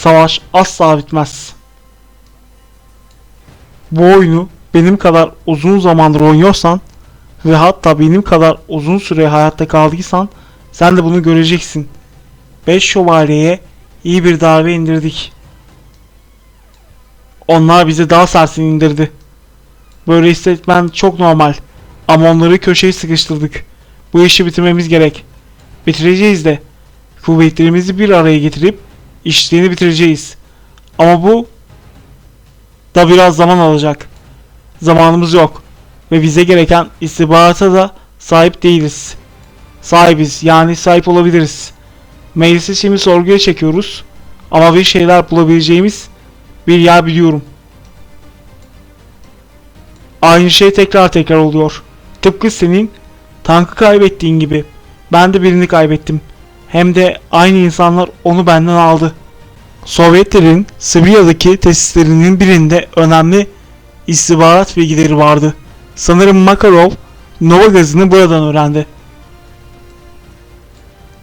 Savaş asla bitmez. Bu oyunu benim kadar uzun zamandır oynuyorsan ve hatta benim kadar uzun süre hayatta kaldıysan sen de bunu göreceksin. 5 şövalyeye iyi bir darbe indirdik. Onlar bizi daha sersin indirdi. Böyle hissetmen çok normal. Ama onları köşeye sıkıştırdık. Bu işi bitirmemiz gerek. Bitireceğiz de. Kuvvetlerimizi bir araya getirip işlerini bitireceğiz. Ama bu da biraz zaman alacak. Zamanımız yok. Ve bize gereken istihbarata da sahip değiliz. Sahibiz yani sahip olabiliriz. Meclisi şimdi sorguya çekiyoruz. Ama bir şeyler bulabileceğimiz bir yer biliyorum. Aynı şey tekrar tekrar oluyor. Tıpkı senin tankı kaybettiğin gibi. Ben de birini kaybettim. Hem de aynı insanlar onu benden aldı. Sovyetlerin Sibirya'daki tesislerinin birinde önemli istihbarat bilgileri vardı. Sanırım Makarov Nova gazını buradan öğrendi.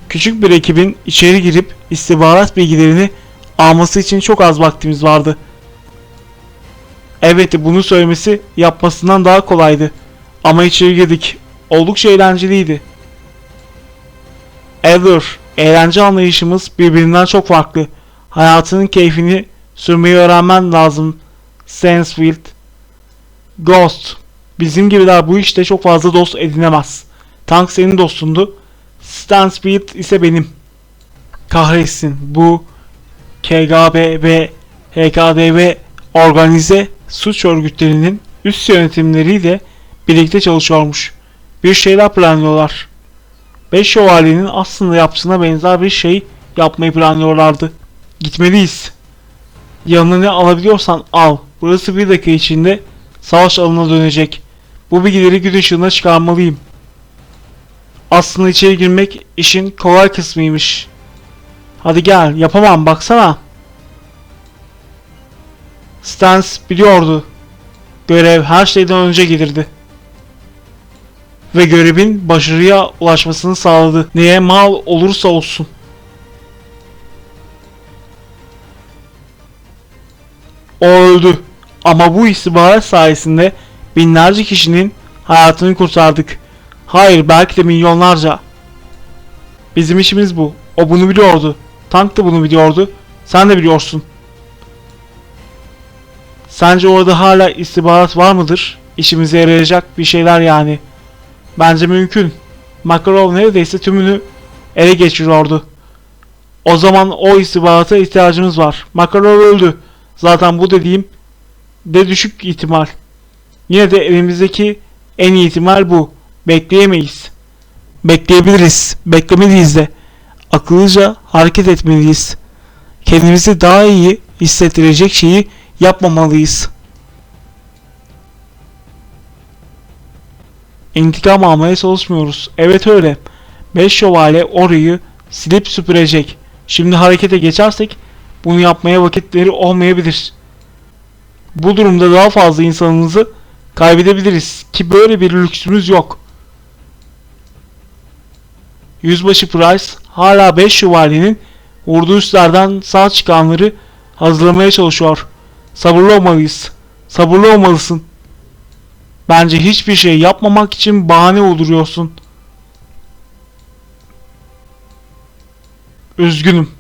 Küçük bir ekibin içeri girip istihbarat bilgilerini alması için çok az vaktimiz vardı. Evet bunu söylemesi yapmasından daha kolaydı. Ama içeri girdik. Oldukça eğlenceliydi. Ever, eğlence anlayışımız birbirinden çok farklı. Hayatının keyfini sürmeyi öğrenmen lazım. Stansfield. Ghost. Bizim gibiler bu işte çok fazla dost edinemez. Tank senin dostundu. Stansfield ise benim. Kahretsin bu KGB ve HKDV organize suç örgütlerinin üst yönetimleriyle birlikte çalışıyormuş. Bir şeyler planlıyorlar. Beş şövalyenin aslında yaptığına benzer bir şey yapmayı planlıyorlardı. Gitmeliyiz. Yanına ne alabiliyorsan al. Burası bir dakika içinde savaş alanına dönecek. Bu bilgileri gün ışığına çıkarmalıyım. Aslında içeri girmek işin kolay kısmıymış. Hadi gel yapamam baksana. Stans biliyordu. Görev her şeyden önce gelirdi. Ve görevin başarıya ulaşmasını sağladı. Neye mal olursa olsun. O öldü. Ama bu istihbarat sayesinde binlerce kişinin hayatını kurtardık. Hayır belki de milyonlarca. Bizim işimiz bu. O bunu biliyordu. Tank da bunu biliyordu. Sen de biliyorsun. Sence orada hala istihbarat var mıdır? İşimize yarayacak bir şeyler yani. Bence mümkün. Makarov neredeyse tümünü ele geçiriyordu. O zaman o istihbarata ihtiyacımız var. Makarov öldü. Zaten bu dediğim de düşük ihtimal. Yine de elimizdeki en iyi ihtimal bu. Bekleyemeyiz. Bekleyebiliriz. Beklemeliyiz de. Akıllıca hareket etmeliyiz. Kendimizi daha iyi hissettirecek şeyi yapmamalıyız. İntikam almaya çalışmıyoruz. Evet öyle. Beş şövalye orayı silip süpürecek. Şimdi harekete geçersek bunu yapmaya vakitleri olmayabilir. Bu durumda daha fazla insanımızı kaybedebiliriz ki böyle bir lüksümüz yok. Yüzbaşı Price hala 5 şövalyenin vurduğu üstlerden sağ çıkanları hazırlamaya çalışıyor. Sabırlı olmalıyız. Sabırlı olmalısın. Bence hiçbir şey yapmamak için bahane uyduruyorsun. Üzgünüm.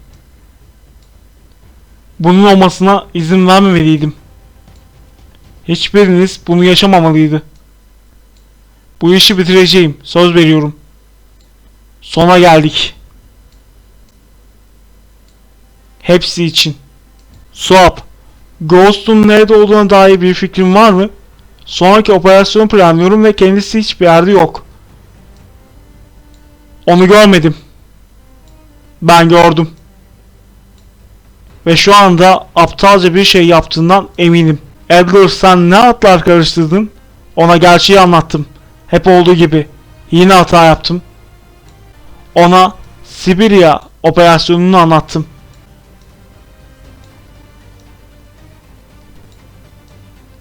Bunun olmasına izin vermemeliydim. Hiçbiriniz bunu yaşamamalıydı. Bu işi bitireceğim. Söz veriyorum. Sona geldik. Hepsi için. Swap. Ghost'un nerede olduğuna dair bir fikrin var mı? Sonraki operasyonu planlıyorum ve kendisi hiçbir yerde yok. Onu görmedim. Ben gördüm. Ve şu anda aptalca bir şey yaptığından eminim. Edgar sen ne atlar karıştırdın? Ona gerçeği anlattım. Hep olduğu gibi. Yine hata yaptım. Ona Sibirya operasyonunu anlattım.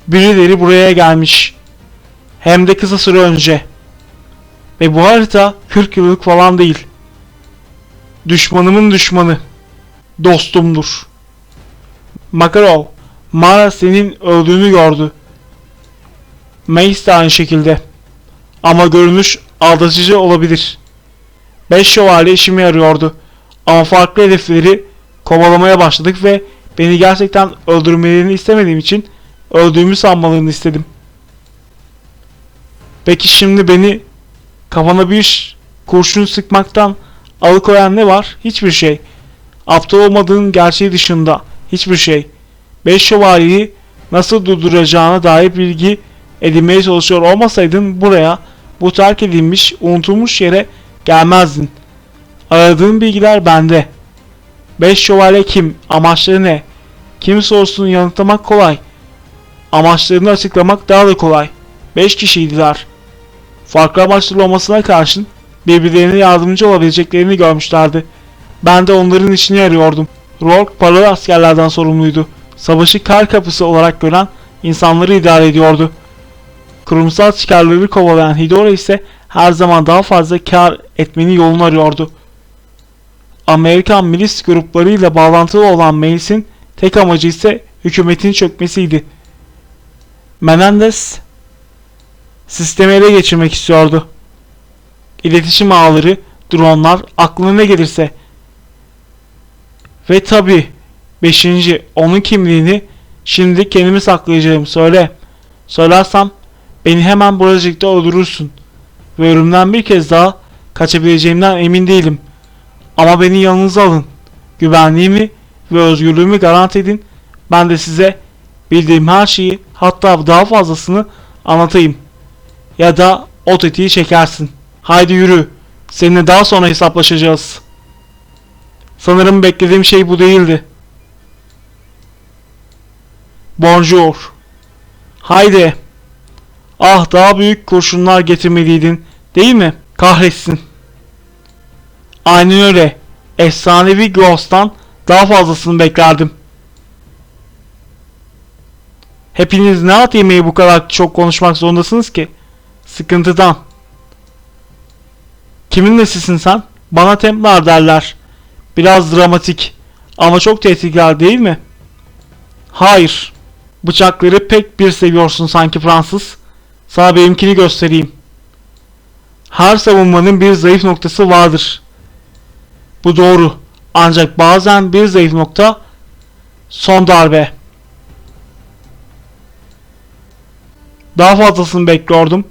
Birileri buraya gelmiş. Hem de kısa süre önce. Ve bu harita 40 yıllık falan değil. Düşmanımın düşmanı. Dostumdur. Makarov, Mara senin öldüğünü gördü. Mace de aynı şekilde. Ama görünüş aldatıcı olabilir. Beş şövalye işime yarıyordu. Ama farklı hedefleri kovalamaya başladık ve beni gerçekten öldürmelerini istemediğim için öldüğümü sanmalarını istedim. Peki şimdi beni kafana bir kurşun sıkmaktan alıkoyan ne var? Hiçbir şey. Aptal olmadığın gerçeği dışında hiçbir şey. Beş şövalyeyi nasıl durduracağına dair bilgi edinmeye çalışıyor olmasaydın buraya bu terk edilmiş, unutulmuş yere gelmezdin. Aradığın bilgiler bende. Beş şövalye kim? Amaçları ne? Kim sorusunu yanıtlamak kolay. Amaçlarını açıklamak daha da kolay. Beş kişiydiler. Farklı amaçları olmasına karşın birbirlerine yardımcı olabileceklerini görmüşlerdi. Ben de onların işini arıyordum. Rourke paralı askerlerden sorumluydu. Savaşı kar kapısı olarak gören insanları idare ediyordu. Kurumsal çıkarları kovalayan Hidora ise her zaman daha fazla kar etmenin yolunu arıyordu. Amerikan milis gruplarıyla bağlantılı olan Mace'in tek amacı ise hükümetin çökmesiydi. Menendez sistemi ele geçirmek istiyordu. İletişim ağları, dronlar, aklına ne gelirse. Ve tabi beşinci onun kimliğini şimdi kendimi saklayacağım söyle. Söylersem beni hemen buracıkta öldürürsün. Ve ölümden bir kez daha kaçabileceğimden emin değilim. Ama beni yanınıza alın. Güvenliğimi ve özgürlüğümü garanti edin. Ben de size bildiğim her şeyi hatta daha fazlasını anlatayım. Ya da o tetiği çekersin. Haydi yürü. Seninle daha sonra hesaplaşacağız. Sanırım beklediğim şey bu değildi. Bonjour. Haydi. Ah daha büyük kurşunlar getirmeliydin. Değil mi? Kahretsin. Aynen öyle. Efsanevi Ghost'tan daha fazlasını beklerdim. Hepiniz ne at yemeği bu kadar çok konuşmak zorundasınız ki? Sıkıntıdan. Kimin nesisin sen? Bana Templar derler. Biraz dramatik. Ama çok tehditkar değil mi? Hayır. Bıçakları pek bir seviyorsun sanki Fransız. Sana benimkini göstereyim. Her savunmanın bir zayıf noktası vardır. Bu doğru. Ancak bazen bir zayıf nokta son darbe. Daha fazlasını bekliyordum.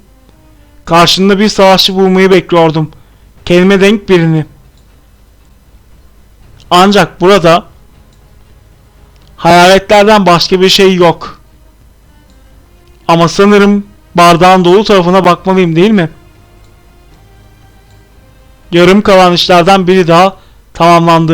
Karşında bir savaşçı bulmayı bekliyordum. Kelime denk birini. Ancak burada hayaletlerden başka bir şey yok. Ama sanırım bardağın dolu tarafına bakmalıyım değil mi? Yarım kalan işlerden biri daha tamamlandı.